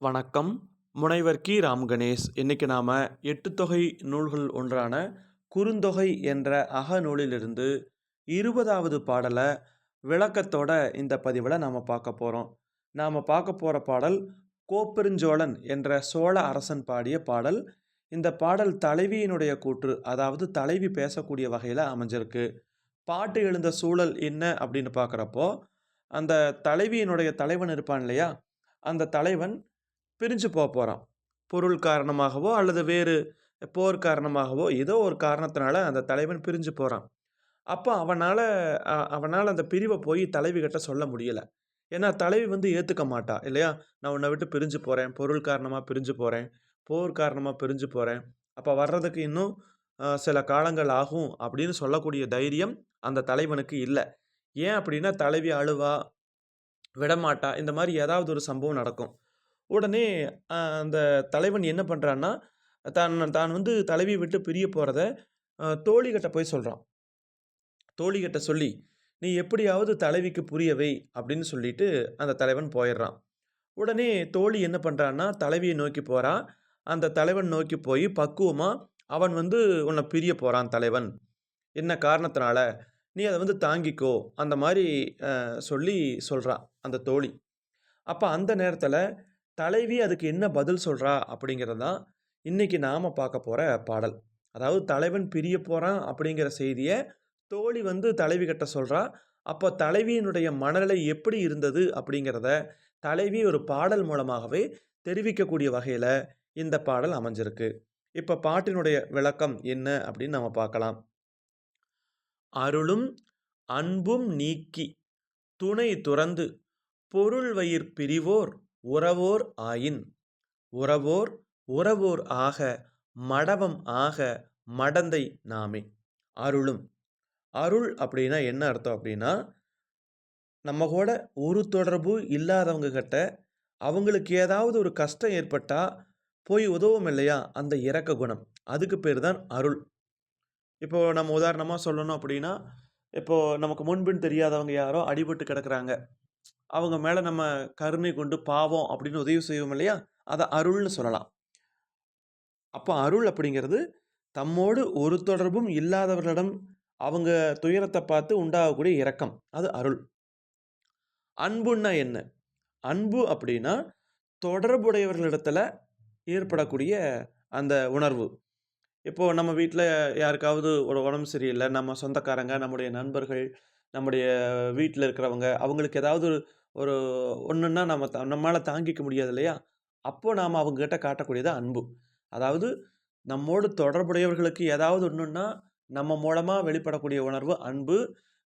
வணக்கம். முனைவர் கி. ராம் கணேஷ் இன்னைக்கு நாம் எட்டு தொகை நூல்கள் ஒன்றான குறுந்தொகை என்ற அகநூலிலிருந்து இருபதாவது பாடலை விளக்கத்தோட இந்த பதிவில் நாம் பார்க்க போகிறோம் நாம் பார்க்க போகிற பாடல் கோப்பெருஞ்சோழன் என்ற சோழ அரசன் பாடிய பாடல். இந்த பாடல் தலைவியினுடைய கூற்று அதாவது தலைவி பேசக்கூடிய வகையில் அமைஞ்சிருக்கு. பாட்டு எழுந்த சூழல் என்ன அப்படின்னு பார்க்குறப்போ அந்த தலைவியினுடைய தலைவன் இருப்பான் இல்லையா? அந்த தலைவன் பிரிஞ்சு போக போகிறான் பொருள் காரணமாகவோ அல்லது வேறு போர் காரணமாகவோ ஏதோ ஒரு காரணத்தினால அந்த தலைவன் பிரிஞ்சு போகிறான் அப்போ அவனால் அவனால் அந்த பிரிவை போய் தலைவி கிட்ட சொல்ல முடியலை. ஏன்னா தலைவி வந்து ஏற்றுக்க மாட்டா இல்லையா? நான் உன்னை விட்டு பிரிஞ்சு போகிறேன் பொருள் காரணமாக பிரிஞ்சு போகிறேன் போர் காரணமாக பிரிஞ்சு போகிறேன் அப்போ வர்றதுக்கு இன்னும் சில காலங்கள் ஆகும் அப்படின்னு சொல்லக்கூடிய தைரியம் அந்த தலைவனுக்கு இல்லை. ஏன் அப்படின்னா தலைவி அழுவா விடமாட்டா இந்த மாதிரி ஏதாவது ஒரு சம்பவம் நடக்கும். உடனே அந்த தலைவன் என்ன பண்ணுறான்னா தான் தான் வந்து தலைவியை விட்டு பிரிய போகிறத தோழிகிட்ட போய் சொல்கிறான் தோழிகிட்ட சொல்லி நீ எப்படியாவது தலைவிக்கு புரியவை அப்படின்னு சொல்லிட்டு அந்த தலைவன் போயிடுறான். உடனே தோழி என்ன பண்ணுறான்னா தலைவியை நோக்கி போகிறான் அந்த தலைவன் நோக்கி போய் பக்குவமாக அவன் வந்து உன்னை பிரிய போகிறான் தலைவன். என்ன காரணத்தினால? நீ அதை வந்து தாங்கிக்கோ அந்த மாதிரி சொல்லி சொல்கிறான் அந்த தோழி. அப்போ அந்த நேரத்தில் தலைவி அதுக்கு என்ன பதில் சொல்கிறா அப்படிங்கிறது தான் இன்றைக்கி நாம் பார்க்க போகிற பாடல். அதாவது தலைவன் பிரிய போகிறான் அப்படிங்கிற செய்தியை தோழி வந்து தலைவி கிட்ட சொல்கிறா அப்போ தலைவியினுடைய மனநிலை எப்படி இருந்தது அப்படிங்கிறத தலைவி ஒரு பாடல் மூலமாகவே தெரிவிக்கக்கூடிய வகையில் இந்த பாடல் அமைஞ்சிருக்கு. இப்போ பாட்டினுடைய விளக்கம் என்ன அப்படின்னு நம்ம பார்க்கலாம். அருளும் அன்பும் நீக்கி துணை துறந்து பொருள் வயிற் பிரிவோர் உறவோர் ஆயின். உறவோர் உறவோர் ஆக மடவம் ஆக மடந்தை நாமே. அருளும். அருள் அப்படின்னா என்ன அர்த்தம் அப்படின்னா நம்ம கூட ஒரு தொடர்பு இல்லாதவங்க கிட்ட அவங்களுக்கு ஏதாவது ஒரு கஷ்டம் ஏற்பட்டால் போய் உதவும் இல்லையா? அந்த இறக்க குணம். அதுக்கு பேர் தான் அருள். இப்போது நம்ம உதாரணமாக சொல்லணும் அப்படின்னா இப்போது நமக்கு முன்பின் தெரியாதவங்க யாரோ அடிபட்டு கிடக்குறாங்க. அவங்க மேலே நம்ம கருணை கொண்டு பாவம் அப்படின்னு உதவி செய்வோம் இல்லையா? அதை அருள்னு சொல்லலாம். அப்போ அருள் அப்படிங்கிறது தம்மோடு ஒரு தொடர்பும் இல்லாதவர்களிடம் அவங்க துயரத்தை பார்த்து உண்டாகக்கூடிய இரக்கம். அது அருள். அன்புன்னா என்ன? அன்பு அப்படின்னா தொடர்புடையவர்களிடத்தில் ஏற்படக்கூடிய அந்த உணர்வு. இப்போது நம்ம வீட்டில் யாருக்காவது ஒரு உடம்பு சரியில்லை நம்ம சொந்தக்காரங்க நம்முடைய நண்பர்கள் நம்முடைய வீட்டில் இருக்கிறவங்க அவங்களுக்கு ஏதாவது ஒரு ஒரு ஒன்றுன்னா நம்ம த நம்மளால் தாங்கிக்க முடியாது இல்லையா? அப்போது நாம் அவங்ககிட்ட காட்டக்கூடியது அன்பு. அதாவது நம்மோடு தொடர்புடையவர்களுக்கு ஏதாவது ஒன்றுன்னா நம்ம மூலமாக வெளிப்படக்கூடிய உணர்வு அன்பு.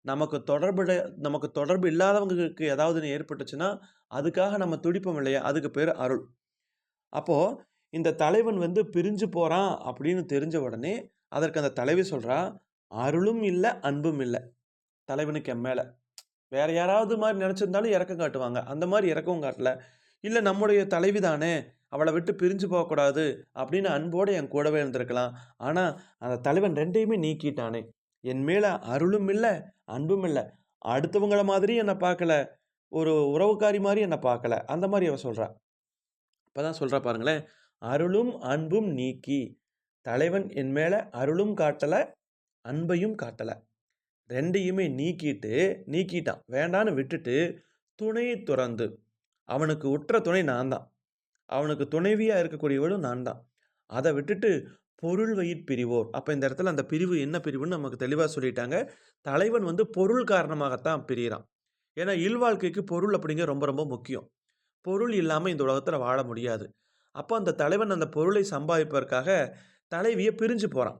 நமக்கு தொடர்புடைய நமக்கு தொடர்பு இல்லாதவங்களுக்கு ஏதாவது ஏற்பட்டுச்சுன்னா அதுக்காக நம்ம துடிப்போம் இல்லையா? அதுக்கு பேர் அருள். அப்போது இந்த தலைவன் வந்து பிரிஞ்சு போகிறான் அப்படின்னு தெரிஞ்ச உடனே அதற்கு அந்த தலைவி சொல்கிறா அருளும் இல்லை அன்பும் இல்லை. தலைவனுக்கு என் மேலே. வேற யாராவது மாதிரி நினச்சிருந்தாலும் இறக்கம் காட்டுவாங்க. அந்த மாதிரி இறக்கவும் காட்டல. இல்லை நம்முடைய தலைவி தானே அவளை விட்டு பிரிஞ்சு போகக்கூடாது அப்படின்னு அன்போடு என் கூடவே இருந்திருக்கலாம். ஆனால் அந்த தலைவன் ரெண்டையுமே நீக்கிட்டானே. என் மேலே அருளும் இல்லை அன்பும் இல்லை. அடுத்தவங்கள மாதிரி என்னை பார்க்கல. ஒரு உறவுக்காரி மாதிரி என்னை பார்க்கல. அந்த மாதிரி அவ சொல்கிறா இப்போ தான் சொல்கிறா பாருங்களேன். அருளும் அன்பும் நீக்கி. தலைவன் என் மேலே அருளும் காட்டலை அன்பையும் காட்டலை. ரெண்டையுமே நீக்கிட்டு நீக்கிட்டான். வேண்டான்னு விட்டுட்டு துணையை துறந்து. அவனுக்கு உற்ற துணை நான் தான். அவனுக்கு துணைவியாக இருக்கக்கூடியவளும் நான் தான். அதை விட்டுட்டு பொருள் வயிற் பிரிவோர். அப்போ இந்த இடத்துல அந்த பிரிவு என்ன பிரிவுன்னு நமக்கு தெளிவாக சொல்லிட்டாங்க. தலைவன் வந்து பொருள் காரணமாகத்தான் பிரிகிறான் ஏன்னா இல்வாழ்க்கைக்கு பொருள் அப்படிங்கிற ரொம்ப ரொம்ப முக்கியம். பொருள் இல்லாமல் இந்த உலகத்தில் வாழ முடியாது. அப்போ அந்த தலைவன் அந்த பொருளை சம்பாதிப்பதற்காக தலைவியை பிரிஞ்சு போகிறான்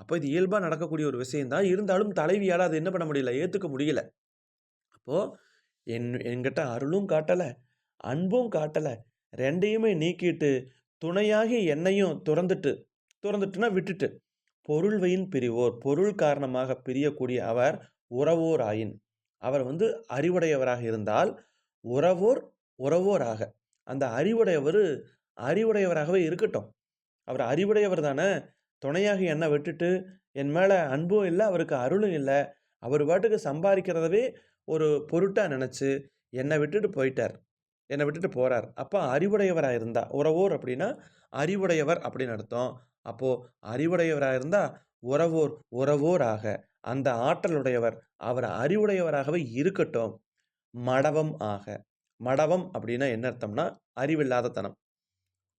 அப்போ இது இயல்பாக நடக்கக்கூடிய ஒரு விஷயந்தான் இருந்தாலும் தலைவியால் அதை என்ன பண்ண முடியல? ஏற்றுக்க முடியல. அப்போது என் என்கிட்ட அருளும் காட்டலை அன்பும் காட்டலை ரெண்டையுமே நீக்கிட்டு துணையாகி என்னையும் துறந்துட்டு துறந்துட்டுனா விட்டுட்டு பொருள்வையின் பிரிவோர் பொருள் காரணமாக பிரியக்கூடிய அவர் உறவோர் ஆயின். அவர் வந்து அறிவுடையவராக இருந்தால் உறவோர் உறவோராக. அந்த அறிவுடையவர் அறிவுடையவராகவே இருக்கட்டும். அவர் அறிவுடையவர் தானே துணையாக என்னை விட்டுட்டு என் மேலே அன்பும் இல்லை அவருக்கு அருளும் இல்லை அவர் பாட்டுக்கு சம்பாதிக்கிறதவே ஒரு பொருட்டாக நினச்சி என்னை விட்டுட்டு போயிட்டார் என்னை விட்டுட்டு போகிறார் அப்போ அறிவுடையவராக இருந்தா, உறவோர் அப்படின்னா அறிவுடையவர் அப்படின்னு அர்த்தம். அப்போது அறிவுடையவராக இருந்தால் உறவோர் உறவோராக அந்த ஆற்றலுடையவர் அவர் அறிவுடையவராகவே இருக்கட்டும். மடவம் ஆக. மடவம் அப்படின்னா என்ன அர்த்தம்னா, அறிவில்லாத தனம்.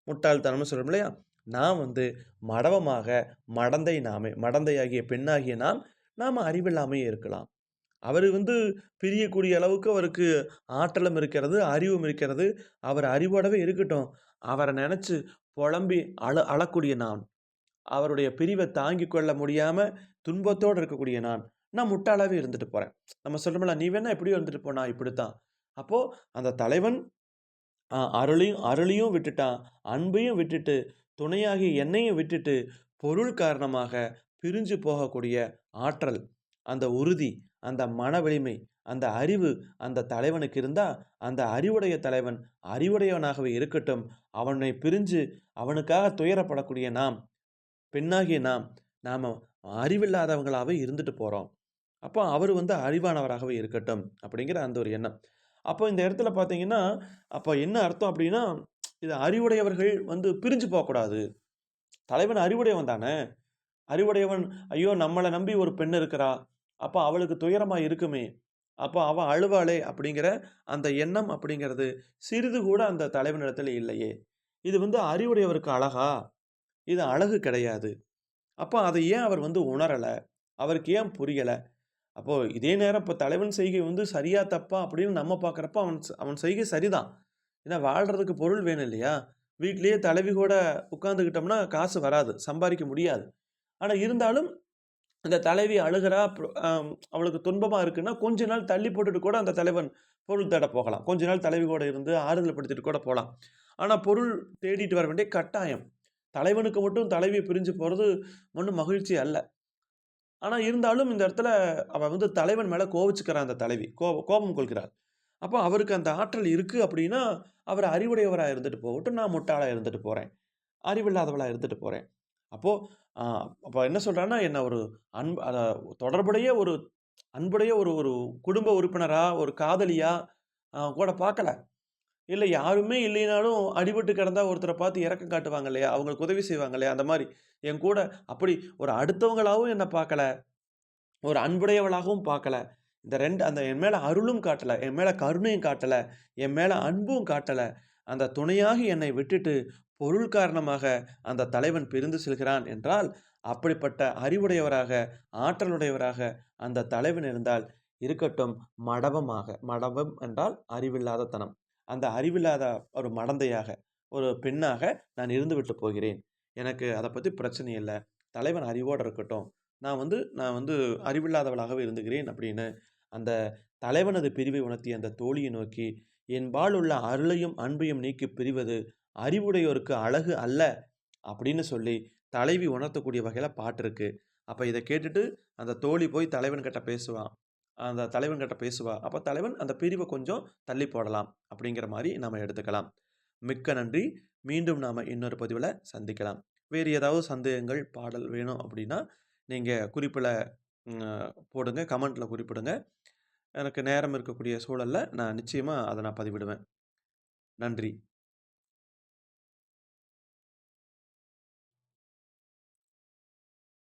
முட்டாள்தனம்னு சொல்றோம் இல்லையா? நாம் வந்து மடவமாக மடந்தை நாமே. மடந்தையாகிய பெண்ணாகிய நாம், நாம் அறிவில்லாமயே இருக்கலாம். அவர் வந்து பிரியக்கூடிய அளவுக்கு அவருக்கு ஆற்றலும் இருக்கிறது, அறிவும் இருக்கிறது. அவர் அறிவோடவே இருக்கட்டும். அவரை நினச்சி புலம்பி அழ அழக்கூடிய நான். அவருடைய பிரிவை தாங்கி கொள்ள முடியாமல் துன்பத்தோடு இருக்கக்கூடிய நான், நான் முட்டாளாகவே இருந்துட்டு போகிறேன் நம்ம சொல்கிறோம்ல "நீ வேணா எப்படியும் இருந்துட்டு போனா இப்படித்தான்." அப்போது அந்த தலைவன் அருளையும் அருளையும் விட்டுட்டான். அன்பையும் விட்டுட்டு, துணையாகிய என்னையும் விட்டுட்டு, பொருள் காரணமாக பிரிஞ்சு போகக்கூடிய ஆற்றல், அந்த உறுதி, அந்த மன வலிமை, அந்த அறிவு அந்த தலைவனுக்கு இருந்தால் அந்த அறிவுடைய தலைவன் அறிவுடையவனாகவே இருக்கட்டும். அவனை பிரிஞ்சு அவனுக்காக துயரப்படக்கூடிய நாம், பெண்ணாகிய நாம், நாம் அறிவில்லாதவங்களாகவே இருந்துட்டு போகிறோம் அப்போ அவர் வந்து அறிவானவராகவே இருக்கட்டும். அப்படிங்கிற அந்த ஒரு எண்ணம். அப்போ இந்த இடத்துல பார்த்தீங்கன்னா, அப்போ என்ன அர்த்தம் அப்படின்னா, இது அறிவுடையவர்கள் வந்து பிரிஞ்சு போகக்கூடாது தலைவன் அறிவுடையவன் தானே! அறிவுடையவன், "ஐயோ! நம்மளை நம்பி ஒரு பெண் இருக்கிறா. அப்போ அவளுக்கு துயரமாக இருக்குமே! அப்போ அவள் அழுவாளே!" அப்படிங்கிற அந்த எண்ணம் அப்படிங்கிறது சிறிது கூட அந்த தலைவனிடத்தில் இல்லையே! இது வந்து அறிவுடையவருக்கு அழகா? இது அழகு கிடையாது. அப்போ அதை ஏன் அவர் வந்து உணரலை அவருக்கு ஏன் புரியலை அப்போது இதே நேரம் இப்போ தலைவன் செய்கை வந்து சரியா, தப்பா அப்படின்னு நம்ம பார்க்குறப்ப அவன் அவன் செய்கை சரிதான். ஏன்னா வாழ்கிறதுக்கு பொருள் வேணும் இல்லையா? வீட்லேயே தலைவி கூட உட்காந்துக்கிட்டோம்னா காசு வராது. சம்பாதிக்க முடியாது. ஆனால் இருந்தாலும் அந்த தலைவி அழுகிறா அவளுக்கு துன்பமாக இருக்குன்னா, கொஞ்ச நாள் தள்ளி போட்டுட்டு கூட அந்த தலைவன் பொருள் தேட போகலாம். கொஞ்ச நாள் தலைவி கூட இருந்து ஆறுதல் படுத்திட்டு கூட போகலாம் ஆனால் பொருள் தேடிட்டு வர வேண்டிய கட்டாயம். தலைவனுக்கு மட்டும் தலைவியை பிரிஞ்சு போகிறது ஒன்றும் மகிழ்ச்சி அல்ல. ஆனால் இருந்தாலும் இந்த இடத்துல அவள் வந்து தலைவன் மேலே கோவிச்சுக்கிறான் அந்த தலைவி. கோபம் கொள்கிறாள். அப்போ அவருக்கு அந்த ஆற்றல் இருக்குது அப்படின்னா, அவர் அறிவுடையவராக இருந்துட்டு போகட்டும். நான் முட்டாளாக இருந்துட்டு போகிறேன் அறிவில்லாதவளாக இருந்துட்டு அப்போது அப்போ என்ன சொல்கிறான்னா என்ன ஒரு அன்பு தொடர்புடைய ஒரு அன்புடைய ஒரு ஒரு குடும்ப உறுப்பினராக ஒரு காதலியாக கூட பார்க்கல. இல்லை யாருமே இல்லைனாலும் அடிபட்டு கிடந்தா ஒருத்தரை பார்த்து இறக்கம் காட்டுவாங்க இல்லையா? அவங்களுக்கு உதவி செய்வாங்க இல்லையா? அந்த மாதிரி என் கூட அப்படி ஒரு அடுத்தவங்களாகவும் என்னை பார்க்கல. ஒரு அன்புடையவளாகவும் பார்க்கல. இந்த ரெண்டு அந்த என் மேலே அருளும் காட்டலை என் மேலே கருணையும் காட்டலை என் மேலே அன்பும் காட்டலை அந்த துணையாக என்னை விட்டுட்டு பொருள் காரணமாக அந்த தலைவன் பிரிந்து செல்கிறான் என்றால், அப்படிப்பட்ட அறிவுடையவராக, ஆற்றலுடையவராக அந்த தலைவன் இருந்தால் இருக்கட்டும் மடபமாக மடபம் என்றால் அறிவில்லாத தனம். அந்த அறிவில்லாத ஒரு மடந்தையாக, ஒரு பெண்ணாக நான் இருந்துவிட்டு போகிறேன். எனக்கு அதை பற்றி பிரச்சனை இல்லை தலைவன் அறிவோட இருக்கட்டும். நான் வந்து நான் வந்து அறிவில்லாதவளாகவே இருந்துகிறேன் அப்படின்னு, அந்த தலைவனது பிரிவை உணர்த்திய அந்த தோழியை நோக்கி, "என்பால் உள்ள அருளையும், அன்பையும் நீக்கி பிரிவது அறிவுடையோருக்கு அழகு அல்ல." அப்படின்னு சொல்லி தலைவி உணர்த்தக்கூடிய வகையில் பாட்டு இருக்கு. அப்போ இதை கேட்டுட்டு அந்த தோழி போய் தலைவன்கிட்ட பேசுவான் அந்த தலைவன்கிட்ட பேசுவா. அப்போ தலைவன் அந்த பிரிவை கொஞ்சம் தள்ளி போடலாம். அப்படிங்கிற மாதிரி நாம் எடுத்துக்கலாம். மிக்க நன்றி. மீண்டும் நாம் இன்னொரு பதிவில் சந்திக்கலாம். வேறு ஏதாவது சந்தேகங்கள், பாடல் வேணும் அப்படின்னா, நீங்கள் குறிப்பில் போடுங்க. கமெண்ட்ல குறிப்பிடுங்க. எனக்கு நேரம் இருக்கக்கூடிய சூழலில் நான் நிச்சயமாக அதை நான் பதிவிடுவேன். நன்றி.